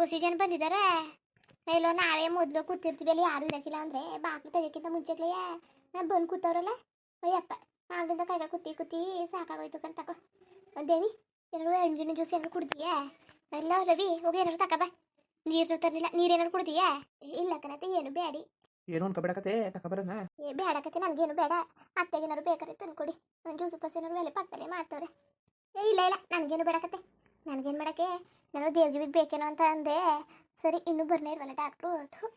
ಹೊಸಿ ಜನ ಬಂದಿದಾರ. ಎಲ್ಲೋ ನಾವೇ ಮೊದಲು ಕೂತಿರ್ತೀವಿ ಅಲ್ಲಿ ಯಾರು ಇರಕ್ಕಿಲ್ಲ ಅಂದ್ರೆ ಬಾಕ್ಲು ತೆಗಿಯಕ್ಕಿಂತ ನಾ ಬಂದು ಕೂತವ್ರಲ್ಲ. ಅಯ್ಯಪ್ಪ ಆಗಿಂದ ಕೈಗ ಕುತ್ತಿ ಕುತ್ತಿ ಸಾಕಾಗೋಯ್ತು ಕಂತ ತಕೋ. ದೇವಿ ಏನಾರು ಹಣ್ಣಿನ ಜ್ಯೂಸ್ ಏನಾದ್ರು ಕುಡ್ದೀಯಾ? ಇಲ್ಲ ರವಿ ಹೋಗಿ ಏನಾದ್ರು ಬಾ. ನೀರು ತರಲಿಲ್ಲ ನೀರೇನಾದ್ರು ಕುಡ್ದೀಯಾ? ಇಲ್ಲ ಕಣತೆ ಏನು ಬೇಡಿ ಏನು ಅನ್ಕೋಬೇಡಕತೆ ತಕಬರನ ಏ ಬೇಡಕತ್ತೆ ನನಗೇನು ಬೇಡ. ಅತ್ತೆಗೇನಾರು ಬೇಕಾರೆ ತಂದ್ಕೊಡಿ. ಒಂದು ಜ್ಯೂಸ್ ಪಸ್ ಏನಾರು ಬೆಲೆ ಪಕ್ಕನೆ ಮಾಡ್ತವ್ರೆ. ಏ ಇಲ್ಲ ಇಲ್ಲ ನನಗೇನು ಬೇಡಕತ್ತೆ ನನಗೇನು ಮಾಡಕ್ಕೆ? ನಾನು ದೇವ್ರಿಗೆ ಬೇಕೇನೋ ಅಂತ ಅಂದೆ. ಸರಿ ಇನ್ನೂ ಬರ್ನೇ ಇಲ್ವಲ್ಲ ಡಾಕ್ಟ್ರು ಅದು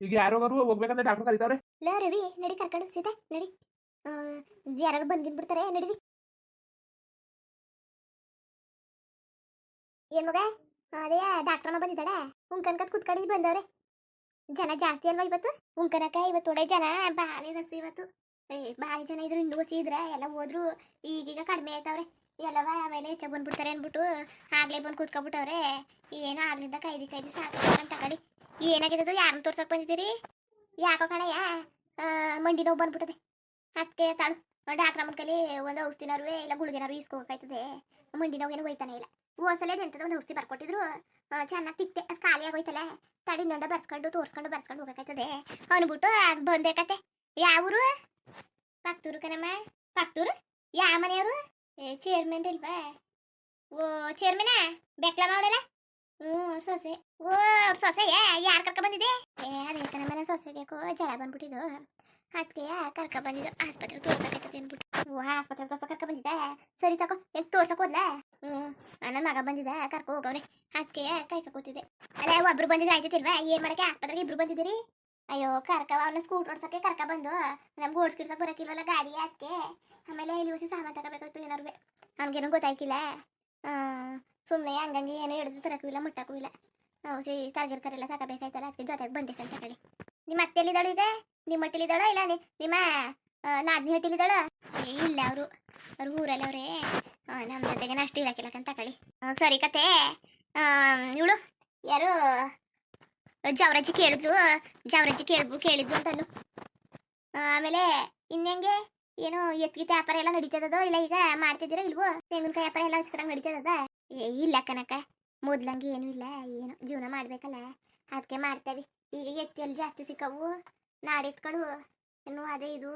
ಈಗ ಬರು ಹೋಗ್ಬೇಕಂತ ಡಾಕ್ಟರ್ ಕರೀತಾವ್ರೆ? ಇಲ್ಲ ರವಿ ನಡಿ ಕರ್ಕೊಂಡು ಸೀತೆ ನಡಿ. ಯಾರು ಯಾರು ಬಂದಿನ್ಬಿಡ್ತಾರೆ ನಡಿರಿ ಏನ್ ಮಗ? ಅದೇ ಡಾಕ್ಟ್ರಮ್ಮ ಬಂದಿದ್ದಾಳೆ? ಉಂಕನ್ಕತ್ ಕುತ್ಕೊಂಡು ಬಂದವ್ರೆ. ಜನ ಜಾಸ್ತಿ ಅಲ್ವಾ ಇವತ್ತು? ಉಂಕನಕ ಇವತ್ತು ಒಡೆ ಜನ ಭಾರಿ ರಸು ಇವತ್ತು. ಏ ಭಾರಿ ಜನ ಇದ್ರು ಇನ್ನೂ ಇದ್ರೆ ಎಲ್ಲ ಹೋದ್ರು ಈಗೀಗ ಕಡಿಮೆ ಆಯ್ತವ್ರೆ. ಎಲ್ಲವ ಆಮೇಲೆ ಹೆಚ್ಚ ಬಂದ್ಬಿಡ್ತಾರೆ ಅಂದ್ಬಿಟ್ಟು ಆಗ್ಲೇ ಬಂದು ಕೂತ್ಕೊಬಿಟ್ಟವ್ರೆ ಏನೋ ಆಗ್ಲಿಂದ ಕೈದಿ ಕೈದಿ ಸಾಕು ತಗೊಳ್ಳಿ ಏನಾಗಿದ್ದು ಯಾರನ್ನ ತೋರ್ಸಕ್ ಬಂದಿದ್ದೀರಿ? ಯಾಕೋ ಕಣಯ್ಯ ಮಂಡಿ ನೋವು ಬಂದ್ಬಿಟ್ಟದೆ. ಅದಕ್ಕೆ ತಾಳು, ಡಾಕ್ಟ್ರ ಕೈಲಿ ಒಂದು ಔಷಧಿನಾರು ಇಲ್ಲ ಗುಳಿಗೆನಾರು ಈಸ್ಕೋಬೇಕಾಯ್ತದೆ. ಮಂಡಿ ನೋವು ಏನು ಹೋಯ್ತಾನೆ ಇಲ್ಲ. ಹೋಸಲೇ ಎಂತದ ಒಂದು ಔಷಧಿ ಬರ್ಕೊಟ್ಟಿದ್ರು. ಚೆನ್ನಾಗಿ ತಿಕ್ತೆ, ಅದು ಖಾಲಿ ಆಗೋಯ್ತಲ್ಲ. ತಡಿ ಇನ್ನೊಂದ ಬರ್ಸ್ಕೊಂಡು, ತೋರ್ಸ್ಕೊಂಡು ಬರ್ಸ್ಕೊಂಡು ಹೋಗಬೇಕಾಯ್ತದೆ ಅಂದ್ಬಿಟ್ಟು ಬಂದೇ ಬಂದೆ ಕತೆ. ಯಾವೂರು? ಪಕ್ತೂರು ಕಣಮ್ಮ. ಪಕ್ತೂರು ಯಾವ ಮನೆಯವರು? ಏ ಚೇರ್ಮನ್ ಇಲ್ವಾ? ಓ ಚೇರ್ಮನ ಬೆಕ್ಲ ಮಾಡಲ್ಲ ಹ್ಞೂ ಸೊಸೆ. ಓ, ಅವ್ರ ಸೊಸೆ ಯಾರು ಕರ್ಕ ಬಂದಿದೆ ಏ ಅದೇ ಕಣಮ್ಮ ನನ್ನ ಸೊಸೆಗೆ ಜಲ ಬಂದ್ಬಿಟ್ಟಿದ್ದು. ಅದಕ್ಕೆ ಕರ್ಕ ಬಂದಿದ್ದು? ಆಸ್ಪತ್ರೆ ತೋರ್ಸಕತ್ತೈತೆ ಅಂದ್ಬಿಟ್ಟು. ಓ, ಆಸ್ಪತ್ರೆ ತೋರ್ಸ ಕರ್ಕ ಬಂದಿದ್ದೆ? ಸರಿ ತಕೋ, ಎಲ್ಲಿ ತೋರ್ಸಕ್ ಹೋದ್ಲ? ಹ್ಞೂ ನನ್ನ ಮಗ ಬಂದಿದ್ದ, ಕರ್ಕೊ ಹೋಗವ್ರೆ ಅದಕ್ಕೆ ಕೈಕ ಕೂತಿದ್ದೆ. ಅಲ್ಲ, ಒಬ್ರು ಬಂದಿದ್ರೆ ಆಯ್ತಿಲ್ವಾ ಏನ್ ಮಾಡಕ್ಕೆ? ಆಸ್ಪತ್ರೆಗೆ ಇಬ್ರು ಬಂದಿದ್ದೀರಿ? ಅಯ್ಯೋ, ಕರ್ಕವ, ಅವನ ಸ್ಕೂಟ್ ಓಡ್ಸಕ್ಕೆ ಕರ್ಕ ಬಂದು. ನಮ್ಗೆ ಓಡಿಸ್ಕಿಡ್ಸಕ್ ಬರಕಿಲ್ವಲ್ಲ ಗಾಡಿ ಅದಕ್ಕೆ ಆಮೇಲೆ ಇಲ್ಲಿ ಹೊಸಿ ಸಾಮಾನು ತಗೋಬೇಕಾಯ್ತು ಏನಾರು ಅವ್ನಿಗೇನು ಗೊತ್ತಾಯ್ಕಿಲ್ಲ. ಸುಮ್ಮನೆ ಹಂಗಂಗೆ ಏನು ಹೇಳಿದ್ರು ತರಕ್ಕೂ ಇಲ್ಲ ಮುಟ್ಟಕ್ಕೂ ಇಲ್ಲ ಹೊಸಿ ತರಗಿರ್ಕರೆಲ್ಲ ತಗೋಬೇಕಾಯ್ತಲ್ಲ ಅದಕ್ಕೆ ಜೊತೆಗೆ ಬಂದೆ ಅಂತ ಕಡೆ ನಿಮ್ಮ ಅತ್ತೆ ಎಲ್ಲಿದ್ದಾಳು ಇದೆ? ನಿಮ್ಮ ಅಟ್ಟಿಲಿದ್ದಾಳ ಇಲ್ಲ ನಿಮ್ಮ ನಾದ್ನಿ ಹಟ್ಟಿಲಿದ್ದಾಳ? ಏ, ಇಲ್ಲ ಅವರು. ಅವ್ರು ಊರಲ್ಲಿ ಅವರೇ ನಮ್ಮ ಜೊತೆಗೆ ಅಷ್ಟು ಇರಕ್ಕಿಲ್ಲಕಂತ ಅಂತ ಕಳಿ ಸರಿ ಕತೆ ಇವಳು ಯಾರು? ಜವರಜ್ಜಿ ಕೇಳಿದ್ಲು ಜವರಾಜಿ ಕೇಳಿದ್ಲು ಕೇಳಿದ್ಲು ಅಂತಲು ಆ, ಆಮೇಲೆ ಇನ್ನೆಂಗೆ ಏನು ಎತ್ತಿಗೆ ವ್ಯಾಪಾರ ಎಲ್ಲ ನಡೀತದೋ ಇಲ್ಲ ಈಗ ಮಾಡ್ತಿದ್ದೀರಾ ಇಲ್ವೋ ತೆಂಗಿನಕಾಯಿ ವ್ಯಾಪಾರ ಎಲ್ಲ ಹಚ್ಕರಂಗ್ ನಡೀತದ ಏ ಇಲ್ಲ ಕನಕ ಮೊದ್ಲಂಗೆ ಏನು ಇಲ್ಲ ಏನು ಜೀವನ ಮಾಡ್ಬೇಕಲ್ಲ ಅದಕ್ಕೆ ಮಾಡ್ತೇವೆ. ಈಗ ಎತ್ತಿಯಲ್ಲಿ ಜಾಸ್ತಿ ಸಿಕ್ಕವು ನಾಡಿತ್ಕಳು ಇನ್ನು ಅದೇ ಇದು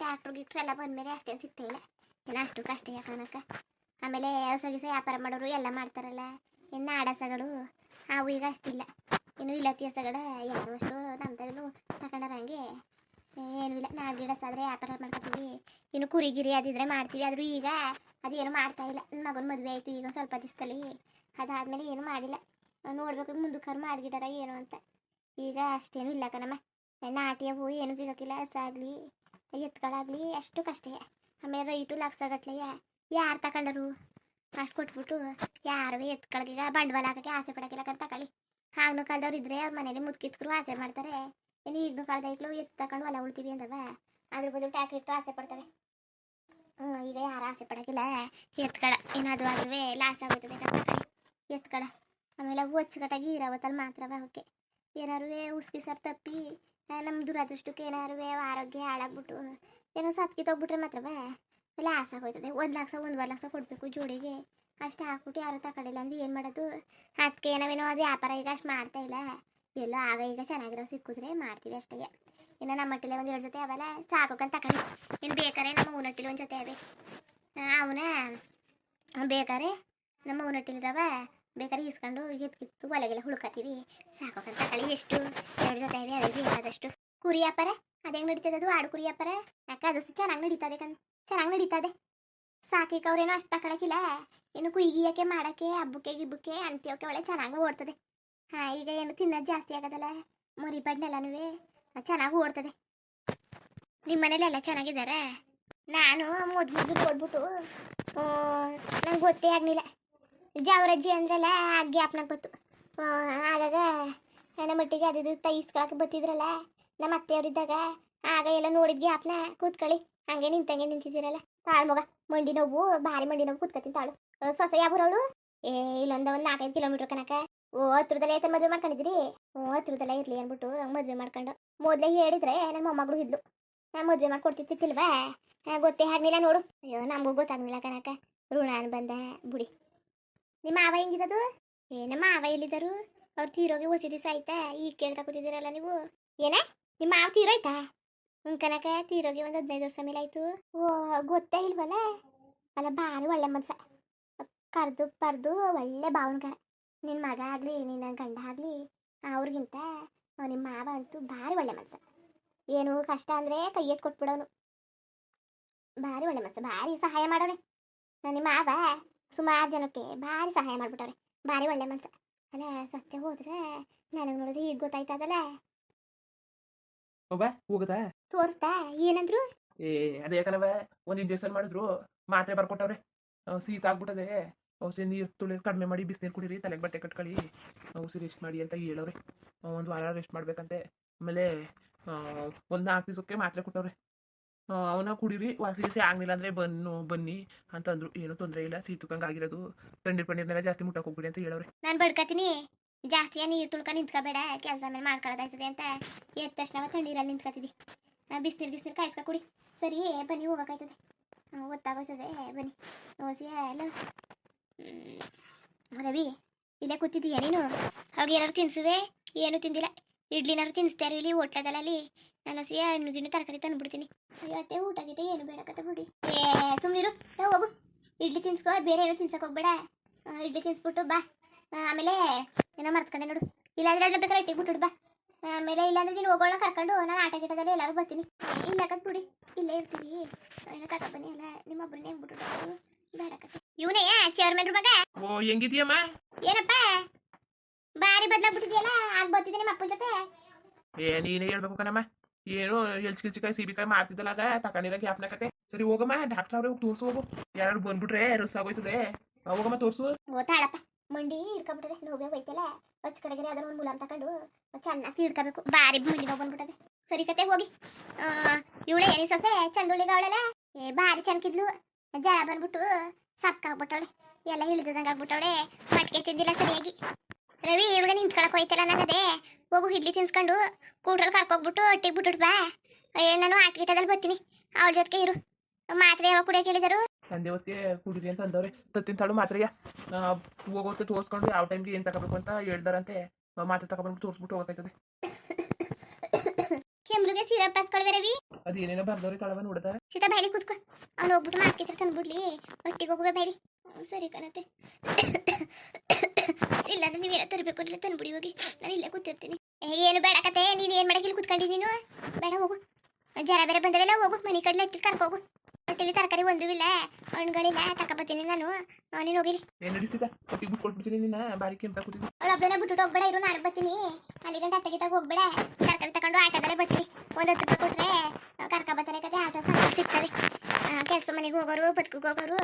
ಟ್ಯಾಕ್ಟ್ರು ಗಿಟ್ರ್ ಎಲ್ಲ ಬಂದ್ಮೇಲೆ ಅಷ್ಟೇನು ಸಿಗ್ತಾ ಇಲ್ಲ. ಏನು ಅಷ್ಟು ಕಷ್ಟ ಯಾಕನಕ ಆಮೇಲೆ ಹೊಸ ವ್ಯಾಪಾರ ಮಾಡೋರು ಎಲ್ಲ ಮಾಡ್ತಾರಲ್ಲ ಇನ್ನು ಆಡಸಗಳು ಅವು ಈಗ ಅಷ್ಟಿಲ್ಲ. ಇನ್ನು ಇಲ್ಲತ್ತಿಯ ಸಗಡ ಯಾರು ಅಷ್ಟು ಥರನು ತಗೊಂಡಾರ ಹಂಗೆ. ಏನೂ ಇಲ್ಲ ನಾಡು ಗಿಡಸಾದ್ರೆ ವ್ಯಾಪಾರ ಮಾಡ್ಕೊತೀವಿ. ಇನ್ನು ಕುರಿ ಗಿರಿ ಅದಿದ್ರೆ ಮಾಡ್ತೀವಿ. ಆದರೂ ಈಗ ಅದೇನು ಮಾಡ್ತಾ ಇಲ್ಲ. ನನ್ನ ಮಗನ ಮದುವೆ ಆಯಿತು ಈಗ ಸ್ವಲ್ಪ ದಿವಸದಲ್ಲಿ ಅದಾದ್ಮೇಲೆ ಏನು ಮಾಡಿಲ್ಲ. ನೋಡ್ಬೇಕು, ಮುಂದಕ್ಕಾರು ಮಾಡಿಗಿಡಾರ ಏನು ಅಂತ. ಈಗ ಅಷ್ಟೇನು ಇಲ್ಲ ಕಣಮ್ಮ. ಹೂ ಏನು ಸಿಗೋಕ್ಕಿಲ್ಲ ಸಾಗಲಿ ಎತ್ಗಳಾಗ್ಲಿ ಅಷ್ಟು ಕಷ್ಟ. ಆಮೇಲೆ ರೈಟು ಲಕ್ಷಗಟ್ಲೆಯ ಯಾರು ತಗೊಂಡರು ಅಷ್ಟು ಕೊಟ್ಬಿಟ್ಟು ಯಾರು ಎತ್ಕೊಳಗೀಗ ಬಂಡವಾಳ ಹಾಕಕ್ಕೆ ಆಸೆ ಪಡಕ್ಕಿಲ್ಲ ಕಂತ ತಕೊಳ್ಳಿ ಆಗ್ನು ಕಾಲದವ್ರು ಇದ್ರೆ ಅವ್ರ ಮನೇಲಿ ಮುತ್ಕಿತ್ಕರು ಆಸೆ ಮಾಡ್ತಾರೆ. ಇನ್ನು ಈಗಲೂ ಕಾಲದ ಇಟ್ಲು ಎತ್ತು ತಗೊಂಡು ಹೊಲ ಉಳ್ತೀವಿ ಅಂದವ. ಅದ್ರ ಬದಲು ಟ್ಯಾಕ್ಟ್ರಿ ಇಟ್ಟು ಆಸೆ ಪಡ್ತವೆ. ಹ್ಞೂ ಈಗ ಯಾರು ಆಸೆ ಪಡೋಕ್ಕಿಲ್ಲ. ಎತ್ಕಡ ಏನಾದರೂ ಆದ್ರೂ ಲಾಸ್ ಆಗೋಯ್ತದೆ ತಕೊಳ್ಳಿ ಎತ್ಕಳ ಆಮೇಲೆ ಅವು ಅಚ್ಚುಕಟ್ಟಾಗಿ ಇರೋವತ್ತಲ್ಲಿ ಮಾತ್ರವ ಅವಕ್ಕೆ. ಏನಾರು ಉಸ್ಕಿ ಸರ್ ತಪ್ಪಿ ನಮ್ಮ ದುರದೃಷ್ಟಕ್ಕೆ ಏನಾರು ಆರೋಗ್ಯ ಹಾಳಾಗ್ಬಿಟ್ಟು, ಏನೋ ಸತ್ಕಿ ತಗ್ಬಿಟ್ರೆ ಮಾತ್ರವೇ. ಲಾಸ್ ಆಗೋಯ್ತದೆ. ಒಂದು ಲಕ್ಷ, ಒಂದುವರೆ ಲಕ್ಷ ಕೊಡಬೇಕು ಜೋಡಿಗೆ. ಅಷ್ಟು ಹಾಕ್ಬಿಟ್ಟು ಯಾರು ತಗೊಳ್ಳಿಲ್ಲ ಅಂದ್ರೆ ಏನು ಮಾಡೋದು? ಅದಕ್ಕೆ ನಾವೇನೋ ಅದು ವ್ಯಾಪಾರ ಈಗ ಅಷ್ಟು ಮಾಡ್ತಾ ಇಲ್ಲ. ಎಲ್ಲೋ ಆಗ ಈಗ ಚೆನ್ನಾಗಿರೋ ಸಿಕ್ಕಿದ್ರೆ ಮಾಡ್ತೀವಿ ಅಷ್ಟೇ. ಇನ್ನು ನಮ್ಮ ಮಟ್ಟಿಲೆ ಒಂದು ಎರಡು ಜೊತೆ ಅವಲ್ಲ ಸಾಕೋಕಂತ ತಗೊಳ್ಳಿ ಇನ್ನು ಬೇಕಾರೆ ನಮ್ಮ ಊನಟ್ಟಿಲಿ ಒಂದು ಜೊತೆ ಅವೆ. ಅವನ ಬೇಕಾರೆ ನಮ್ಮ ಊನಟ್ಟಿಲಿರವ ಬೇಕಾದ್ರೆ ಇಸ್ಕೊಂಡು ಎತ್ಕಿತ್ತು ಒಲೆಗೆಲ್ಲ ಹುಳ್ಕತ್ತೀವಿ ಸಾಕೋಕಂತ ತಗೊಳ್ಳಿ ಎಷ್ಟು? ಎರಡು ಜೊತೆ ಇವೆ ಅದೇ ಬೇಕಾದಷ್ಟು. ಕುರಿ ವ್ಯಾಪಾರ? ಅದು ಹೆಂಗೆ ನಡೀತದೆ ಅದು? ಆಡು ಕುರಿ ವ್ಯಾಪಾರ? ಯಾಕೆ ಅದು ಚೆನ್ನಾಗಿ ನಡೀತದೆ ಕಣ್. ಚೆನ್ನಾಗಿ ನಡೀತದೆ. ಸಾಕಿಕ ಅವ್ರೇನು ಅಷ್ಟು ತಕೊಳಕಿಲ್ಲ ಏನು ಕುಯ್ಗಿಯಕ್ಕೆ ಮಾಡಕ್ಕೆ ಹಬ್ಬಕ್ಕೆ ಗಿಬ್ಬಕ್ಕೆ ಅಂತ್ಯವಕ್ಕೆ ಒಳ್ಳೆ ಚೆನ್ನಾಗಿ ಓಡ್ತದೆ. ಹಾಂ ಈಗ ಏನು ತಿನ್ನೋದು ಜಾಸ್ತಿ ಆಗೋದಲ್ಲ ಮುರಿ ಬಣ್ಣೆಲ್ಲನೂ ಚೆನ್ನಾಗಿ ಓಡ್ತದೆ. ನಿಮ್ಮ ಮನೇಲಿ ಎಲ್ಲ ಚೆನ್ನಾಗಿದ್ದಾರೆ? ನಾನು ಮೊದ್ ಮೊದಲು ಕೊಡ್ಬಿಟ್ಟು ನಂಗೆ ಗೊತ್ತೇ ಆಗಲಿಲ್ಲ. ಜಾವರಜ್ಜಿ ಅಂದ್ರಲ್ಲ ಹಾಗೆ ಗ್ಯಾಪ್ನಾಗ ಬಂತು ಆ, ಆಗಾಗ ನನ್ನ ಮಟ್ಟಿಗೆ ಅದು ತೈಸ್ಕೊಳಕ್ಕೆ ಬತ್ತಿದ್ರಲ್ಲ ನಮ್ಮ ಅತ್ತೆಯವರಿದ್ದಾಗ ಆಗ ಎಲ್ಲ ನೋಡಿದ್ ಗ್ಯಾಪ್ನ ಕೂತ್ಕೊಳ್ಳಿ ಹಂಗೆ ನಿಂತಂಗೆ ನಿಂತಿದ್ದೀರಲ್ಲ. ತಾಳು ಮಗ ಮಂಡಿ ನೋವು, ಭಾರಿ ಮಂಡಿ ನೋವು ಕುತ್ಕತ್ತಿದ್ದಾಳು ಸೊಸೆ ಯಾವೂರವಳು ಏ, ಇಲ್ಲೊಂದ ಒಂದು ನಾಲ್ಕೈದು ಕಿಲೋಮೀಟರ್ ಕನಕ. ಓ, ಹತ್ರದಲ್ಲೇ ಐತೆ ಮದ್ವೆ ಮಾಡ್ಕೊಂಡಿದ್ರಿ ಓ, ಹತ್ರದಲ್ಲೇ ಇರ್ಲಿ ಅಂದ್ಬಿಟ್ಟು ಮದ್ವೆ ಮಾಡ್ಕೊಂಡು. ಮೊದಲೇ ಹೇಳಿದ್ರೆ ನನ್ನ ಮೊಮ್ಮಗಳು ಇದ್ಲು. ನಾ ಮದ್ವೆ ಮಾಡ್ಕೊಡ್ತಿತ್ತಿಲ್ವಾ ಗೊತ್ತೇ ಆಗ್ಲಿಲ್ಲ ನೋಡು. ಅಯ್ಯೋ, ನಮಗೂ ಗೊತ್ತಾಗ್ಲಿಲ್ಲ ಕನಕ. ಋಣ ಅನ್ ಬಂದ, ಬುಡಿ. ನಿಮ್ಮ ಮಾವ ಹೆಂಗಿದದು? ಏ ನಮ್ಮ ಮಾವ ಎಲ್ಲಿದ್ದರು ಅವ್ರು ತೀರೋಗಿ ಹೊಸ ದಿವಸ ಆಯ್ತಾ ಈಗ ಕೇಳ್ತಾ ಕೂತಿದ್ದೀರಲ್ಲ ನೀವು? ಏನೇ? ನಿಮ್ಮ ಮಾವ ತೀರೋಯ್ತಾ? ಹ್ಞೂ ಕನಕ ತೀರೋಗಿ ಒಂದು ಹದಿನೈದು ವರ್ಷ ಮೇಲೆ ಓ, ಗೊತ್ತೇ ಇಲ್ವಲ್ಲ ಅಲ್ಲ, ಭಾರಿ ಒಳ್ಳೆ ಮನ್ಸ. ಕರೆದು ಪರ್ದು ಒಳ್ಳೆ ಭಾವನ್ಕಾರ ನಿನ್ನ ಮಗ ಆಗಲಿ ನಿನ್ನ ಗಂಡ ಆಗಲಿ ಅವ್ರಿಗಿಂತ ನಿಮ್ಮ ಮಾವ ಅಂತೂ ಭಾರಿ ಒಳ್ಳೆ ಮನ್ಸ. ಏನು ಕಷ್ಟ ಅಂದರೆ ಕೈ ಕೊಟ್ಬಿಡೋನು. ಭಾರಿ ಒಳ್ಳೆ ಮನ್ಸ, ಭಾರಿ ಸಹಾಯ ಮಾಡೋನೆ ನಿಮ್ಮ ಮಾವ ಸುಮಾರು ಜನಕ್ಕೆ ಭಾರಿ ಸಹಾಯ ಮಾಡಿಬಿಟ್ಟವ್ರೆ. ಭಾರಿ ಒಳ್ಳೆ ಮನ್ಸ. ಅಲ್ಲ, ಸತ್ಯ ಹೋದ್ರೆ ನನಗೆ ನೋಡಿದ್ರೆ ಈಗ ಗೊತ್ತಾಯ್ತದಲ್ಲ? ಹೋಗದ? ತೋರಿಸ್ತಾ? ಏನಂದ್ರು? ಏ ಅದೇ ಕಣವ ಒಂದು ಇಂಜೆಕ್ಷನ್ ಮಾಡಿದ್ರು? ಮಾತ್ರೆ ಬರ್ಕೊಟ್ಟವ್ರೆ. ಸೀತ ಆಗ್ಬಿಟ್ಟದೆ. ಔಷಧಿ ನೀರು ತುಳಿ ಕಡಿಮೆ ಮಾಡಿ ಬಿಸಿನೀರ್ ಕುಡಿರಿ ತಲೆಗೆ ಬಟ್ಟೆ ಕಟ್ಕೊಳ್ಳಿ. ಔಷಧಿ ರೆಸ್ಟ್ ಮಾಡಿ ಅಂತ ಹೇಳವ್ರೆ. ಒಂದು ವಾರ ರೆಸ್ಟ್ ಮಾಡ್ಬೇಕಂತೆ. ಆಮೇಲೆ ಒಂದ್ ನಾಲ್ಕು ದಿವಸಕ್ಕೆ ಮಾತ್ರೆ ಕೊಟ್ಟವ್ರೆ. ಅವನ ಕುಡೀರಿ ವಾಸಿ ದಿವಸ ಆಗ್ಲಿಲ್ಲ ಅಂದ್ರೆ ಬನ್ನು ಬನ್ನಿ ಅಂತಂದ್ರು. ಏನೂ ತೊಂದರೆ ಇಲ್ಲ ಸೀತುಕಂಗ್ ಆಗಿರೋದು. ತಣ್ಣೀರು ಪಣ್ಣೀರ್ನೆಲ್ಲ ಜಾಸ್ತಿ ಮುಟ್ಟಕ್ಕೆ ಹೋಗ್ಬಿಡಿ ಅಂತ ಹೇಳವ್ರೆ. ನಾನು ಬಡ್ಕತೀನಿ ಜಾಸ್ತಿ ನೀರು ತುಳ್ಕ ನಿಂತ್ಕೋಬೇಡ. ಕೆಲಸ ಮೇಲೆ ಮಾಡ್ಕೊಳ್ಳೋದಾಯ್ತದೆ ಅಂತ ಎದ್ದ ತಕ್ಷಣ ತಣ್ಣೀರಲ್ಲಿ ನಿಂತ್ಕೊತಿದ್ದಿ. ಬಿಸಿನೀರು ಬಿಸಿನೀರು ಕಾಯಿಸ್ಕೊ ಕುಡಿ. ಸರಿ ಬನ್ನಿ, ಹೋಗೋಕಾಯ್ತದೆ. ಗೊತ್ತಾಗೋಯ್ತದೆ ಬನ್ನಿ. ಓಸಿ ಎಲ್ಲ. ರವಿ, ಇಲ್ಲೇ ಕೂತಿದ್ದೀಯ ನೀನು? ಅವ್ರಿಗೆ ಏನಾದ್ರು ತಿನ್ಸುವೆ? ಏನು ತಿಂದಿಲ್ಲ. ಇಡ್ಲಿನಾದ್ರು ತಿನ್ನಿಸ್ತಾರೆ ಇಲ್ಲಿ ಹೋಟ್ಲದಲ್ಲ ಅಲ್ಲಿ ನಾನು ಸಿಯ ಹಣ್ಣು ತರಕಾರಿ ತಂದ್ಬಿಡ್ತೀನಿ. ಇವತ್ತೆ ಊಟ ಗೀಟ ಏನು ಬೇಡಕತ್ತ ಬಿಡಿ. ಏ ಸುಮ್ಮನಿರು ಹೋಗು. ಇಡ್ಲಿ ತಿನ್ಸ್ಕೊ, ಬೇರೆ ಏನು ತಿನ್ಸಕ್ಕೆ ಹೋಗ್ಬೇಡ. ಇಡ್ಲಿ ತಿನ್ಸ್ಬಿಟ್ಟು ಬಾ. ಆಮೇಲೆ ಏನೋ ಮರ್ತ್ಕೊಂಡೆ ನೋಡು. ಇಲ್ಲಾಂದ್ರೆ ಅಡ್ಡ ಬೇಕಾದ್ರೆ ಇಟ್ಟಿಗೆ ಬಿಟ್ಟು ಬಾ. ಆಮೇಲೆ ಇಲ್ಲಾಂದ್ರೆ ನೀನು ಹೋಗೋಣ ಕರ್ಕೊಂಡು ನಾನು ಆಟ ಗಿಟದಲ್ಲಿ ಎಲ್ಲರೂ ಬರ್ತೀನಿ. ಇಲ್ಲ ಕತ್ ಬಿಡಿ ಇಲ್ಲೇ ಇರ್ತೀವಿ ಏನೋ ಕಕ್ಕ ಬನ್ನಿ ಅಲ್ಲ ನಿಮ್ಮ ಒಬ್ಬರನ್ನೇ ಹೆಂಗ್ಬಿಟ್ಟು ಬೇಡ ಕತೆ ಇವನೇ ಚೇರ್ಮನ್ ಮಗ? ಓ ಹೆಂಗಿದ್ಯಮ್ಮ? ಏನಪ್ಪ? ಬಾರಿ ಬದ್ಲಾಗ್ಬಿಟ್ಟಿದ್ಯಲ್ಲ ಆಗ ಬರ್ತಿದ್ದೆ ನಿಮ್ಮ ಅಪ್ಪನ ಜೊತೆ. ಏ ನೀನೇ ಹೇಳ್ಬೇಕು ಕಣಮ್ಮ. ಏನು ಎಲ್ಚ್ ಗಿಲ್ಚಿಕಾಯಿ ಸೀಬಿಕಾಯಿ ಮಾಡ್ತಿದ್ದಲ್ಲ ಆಗ. ತಕೊಂಡಿರೋ ಗ್ಯಾಪ್ನ ಕತೆ. ಸರಿ ಹೋಗಮ್ಮ. ಡಾಕ್ಟರ್ ಅವ್ರಿಗೆ ತೋರ್ಸು ಹೋಗು. ಯಾರು ಬಂದ್ಬಿಟ್ರೆ ರಸ್ ಆಗೋಯ್ತದೆ. ಹೋಗಮ್ಮ ತೋರ್ಸು. ಓತಾಳಪ್ಪ ಮಂಡಿ ಹಿಡ್ಕೊಬಿಟ್ಟದೆ ನೋವೇ ಹೋಯ್ತಲ್ಲ? ಹಚ್ಚ ಕಡೆಗೆ ಅದ್ರ ಒಂದು ಮುಲಾಮ್ ತಕೊಂಡು ಚೆನ್ನಾಗಿ ಹಿಡ್ಕೋಬೇಕು. ಬಾರಿ ಮಂಡಿ ನೋವು ಬಂದ್ಬಿಟ್ಟದೆ. ಸರಿ ಕತೆ, ಹೋಗಿ. ಇವಳೆ ಏನಿ ಸೊಸೆ ಚಂದುಳಿಗ ಅವಳೆಲ್ಲ? ಏ ಬಾರಿ ಚನ್ಕಿದ್ಲು ಜಳ ಬಂದ್ಬಿಟ್ಟು ಸಪ್ಕಾಗ್ಬಿಟ್ಟವಳೆ. ಎಲ್ಲ ಇಳಿದಂಗೆ ಆಗ್ಬಿಟ್ಟವಳೆ. ಮಟ್ಕೆ ತಿಂದಿಲ್ಲ ಸರಿಯಾಗಿ. ರವಿ ಇವಳಿಗೆ ನಿಂತ್ಕೊಳಕ್ ಹೋಯ್ತಲ್ಲ ನನ್ನದೇ? ಹೋಗು, ಇಡ್ಲಿ ತಿನ್ಸ್ಕೊಂಡು. ಕೂಟ್ರಲ್ಲಿ ಕರ್ಕೋಗ್ಬಿಟ್ಟು ಒಟ್ಟಿಗೆ ಬಿಟ್ಟು ಬಾ. ಏ, ನಾನು ಬರ್ತೀನಿ. ಅವಳ ಜೊತೆಗೆ ಇರು. ಮಾತ್ರೆ ಯಾವಾಗ ಕುಡಿಯೋಕೆ ಹೇಳಿದರು? ಸಂಜೆ ಹೊತ್ತಿಗೆ ಕುಡೀರಿ ಅಂತ ಅಂದವ್ರೆ. ತತ್ತಿನ ತಾಳು ಮಾತ್ರೆಯ ಹೋಗೋತ್ತೆ ತೋರಿಸ್ಕೊಂಡು ಯಾವ ಟೈಮ್ಗೆ ಏನು ತಗೋಬೇಕು ಅಂತ ಹೇಳ್ದಾರಂತೆ. ಮಾತ್ರೆ ತಗೊಬಂದ್ಬಿಟ್ಟು ತೋರಿಸ್ಬಿಟ್ಟು ಹೋಗಕ್ಕಾಯ್ತದೆ ಕೆಮ್ಲಿಗೆ ಸಿರಪ್ ಹಸ್ಕೊಳ್ವೆ ರವಿ. ಅದೇನೇನೋ ಬರ್ದವ್ರೆ ತಳವ ನೋಡ್ದ. ಸೀತಾ ಬೈಲಿ ಕೂತ್ಕೊ. ಅವ್ನು ಹೋಗ್ಬಿಟ್ಟು ಮಾರ್ಕೆಟ್ ತಂದ್ಬಿಡ್ಲಿ. ಒಟ್ಟಿಗೆ ಹೋಗುವೆ ಬೈಲಿ ಸರಿ ಕಣತೆ ಇಲ್ಲ ಅಂದ್ರೆ ನೀವೇನೋ ತರಬೇಕು ಅಂದ್ರೆ ತಂದ್ಬಿಡಿ ಹೋಗಿ. ನಾನು ಇಲ್ಲೇ ಕೂತಿರ್ತೀನಿ. ಏ, ಏನು ಬೇಡ ಕತೆ. ನೀನು ಏನು ಮಾಡಕ್ಕೆ ಇಲ್ಲಿ ಕೂತ್ಕೊಂಡಿ ನೀನು? ಬೇಡ ಹೋಗು. ಜರ ಬೇರೆ ಬಂದವೆಲ್ಲ ಹೋಗು. ಮನೆ ಕಡ್ಲೆ ಇಟ್ಟು ಕರ್ಕೋಗು ಒಟ್ಟಿಗೆ ತರಕಾರಿ ಒಂದೂ ಇಲ್ಲ. ಹಣ್ಣುಗಳಿಲ್ಲ ತಕಬತ್ತೀನಿ ನಾನು. ನೀನು ಹೋಗಿರಿ. ಏನು ನಡೀಸಿದ ಕೊಟ್ಟಿಗೆ ಬಿಟ್ಟು ಕೊಟ್ಬಿಡ್ತೀನಿ ನಿನ್ನ ಬಾರಿ ಕೆಂಪ ಕೂತಿದ್ದೆ. ಹಬ್ಬನ ಬಿಟ್ಟು ಹೋಗ್ಬೇಡ ಇರು ನಾನು ಬರ್ತೀನಿ. ಅಲ್ಲಿ ಗಂಟೆ ಹತ್ತಗೆ ತಗ ಹೋಗ್ಬೇಡ. ತರಕಾರಿ ತಗೊಂಡು ಆಟೋದಲ್ಲೇ ಬರ್ತೀನಿ. ಒಂದು ಹತ್ತು ರೂಪಾಯಿ ಕೊಟ್ರೆ ಕರ್ಕ ಬರ್ತಾರೆ ಕತೆ ಆಟೋ ಸಹ ಸಿಗ್ತವೆ. ಕೆಲಸ ಮನೆಗೆ ಹೋಗೋರು ಬದುಕಿಗೆ ಹೋಗೋರು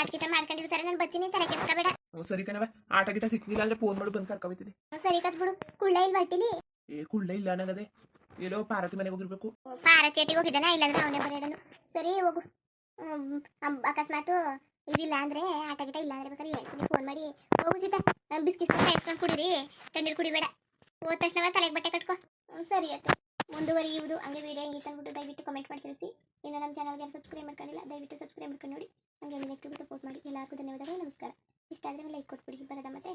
ಆಟಗಿಟ ಮಾಡ್ಕೊಂಡಿರ್ತಾರೆ ನಾನು ಬರ್ತೀನಿ ತಲೆ ಕೆಡ್ಸ್ಕೊಬೇಡ. ಸರಿ ಕಣವ ಆಟ ಗಿಟ ಸಿಕ್ಕಿಲ್ಲ ಅಂದ್ರೆ ಫೋನ್ ಮಾಡಿ ಬಂದು ಕರ್ಕೊಬತ್ತೀನಿ ಸರಿ ಕತ್ ಬಿಡು. ಕುಳ್ಳ ಇಲ್ಲ ಬಟ್ಟಿಲಿ ಏ ಕುಳ್ಳ ಇಲ್ಲ ಅನ್ನಗದೆ ಎಲ್ಲೋ ಪಾರತಿ ಮನೆಗೆ ಹೋಗಿರ್ಬೇಕು. ಹೋಗಿದನ ಇಲ್ಲ ಅಂದ್ರೆ ಅವನೇ ಬರೋಣ ಸರಿ ಹೋಗು. ಅಕಸ್ಮಾತು ಇದಿಲ್ಲ ಅಂದ್ರೆ ಆಟ ಗಿಟ ಇಲ್ಲ ಅಂದ್ರೆ ಬೇಕಾದ್ರೆ ಹೇಳ್ತೀನಿ ಫೋನ್ ಮಾಡಿ ಹೋಗು ಸೀತಾ. ಬಿಸ್ಕಿಸ್ ಕಾಯಿಸ್ಕೊಂಡು ಕುಡೀರಿ, ತಣ್ಣೀರು ಕುಡಿಬೇಡ. ಹೋದ ತಕ್ಷಣ ತಲೆಗೆ ಬಟ್ಟೆ ಕಟ್ಕೊ. ಸರಿ ಆಯ್ತು. ಮುಂದುವರಿಯುವುದು ಹಂಗೆ ವಿಡಿಯೋ ಹೆಂಗಿತ್ತು ಅಂದ್ಬಿಟ್ಟು ದಯವಿಟ್ಟು ಕಮೆಂಟ್ ಮಾಡಿ ತಿಳಿಸಿ. ಇನ್ನು ನಮ್ಮ ಚಾನಲ್ಗೆ ಸಬ್ಸ್ಕ್ರೈಬ್ ಮಾಡ್ಕೊಂಡಿಲ್ಲ, ದಯವಿಟ್ಟು ಸಬ್ಸ್ಕ್ರೈಬ್ ಮಾಡ್ಕೊಂಡು ನೋಡಿ. ಹಂಗೆ ಲೈಕ್ ಸಪೋರ್ಟ್ ಮಾಡಿ. ಎಲ್ಲರಿಗೂ ಧನ್ಯವಾದಗಳು, ನಮಸ್ಕಾರ. ಇಷ್ಟ ಆದರೆ ಲೈಕ್ ಕೊಟ್ಬಿಡಿ. ಬರೋದ ಮತ್ತೆ?